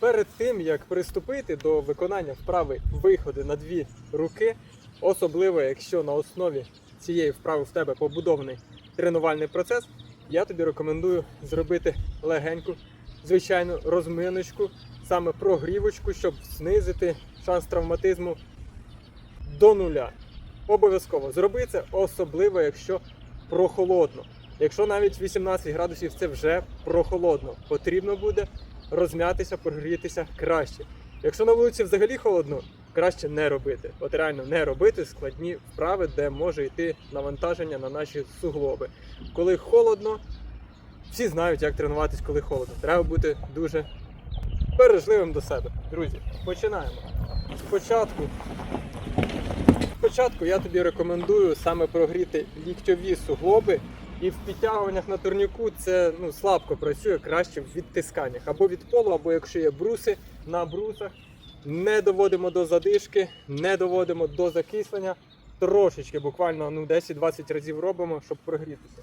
Перед тим як приступити до виконання вправи виходи на дві руки, особливо якщо на основі цієї вправи в тебе побудований тренувальний процес, я тобі рекомендую зробити легеньку, звичайну розминочку, саме прогрівочку, щоб знизити шанс травматизму до нуля. Обов'язково зроби це, особливо якщо прохолодно. Якщо навіть 18 градусів це вже прохолодно, потрібно буде розм'ятися, прогрітися краще. Якщо на вулиці взагалі холодно, краще не робити. От реально не робити складні вправи, де може йти навантаження на наші суглоби. Коли холодно, всі знають, як тренуватись, коли холодно. Треба бути дуже бережливим до себе. Друзі, починаємо. Спочатку Спочатку я тобі рекомендую саме прогріти ліктьові суглоби, і в підтягуваннях на турніку це ну, слабко працює краще в відтисканнях або від полу, або якщо є бруси на брусах. Не доводимо до задишки, не доводимо до закислення. Трошечки, буквально ну, 10-20 разів робимо, щоб прогрітися.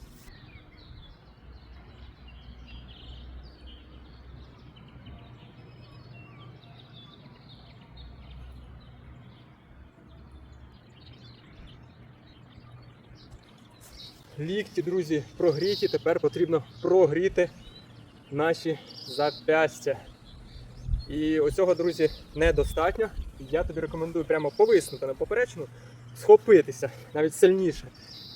Лікті, друзі, прогріті. Тепер потрібно прогріти наші зап'ястя. І оцього, друзі, недостатньо. Я тобі рекомендую прямо повиснути на поперечну, схопитися навіть сильніше,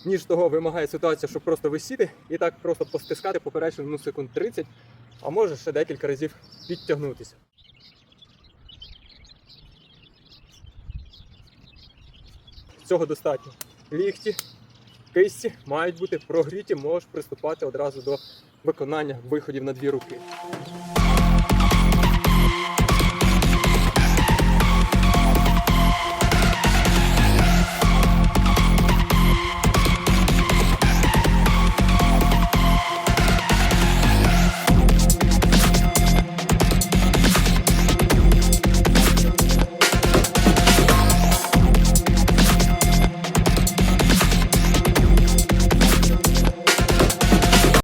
ніж того вимагає ситуація, щоб просто висіти і так просто постискати поперечну ну, секунд 30, а може ще декілька разів підтягнутися. Цього достатньо. Лікті, кисті мають бути прогріті, можеш приступати одразу до виконання виходів на дві руки.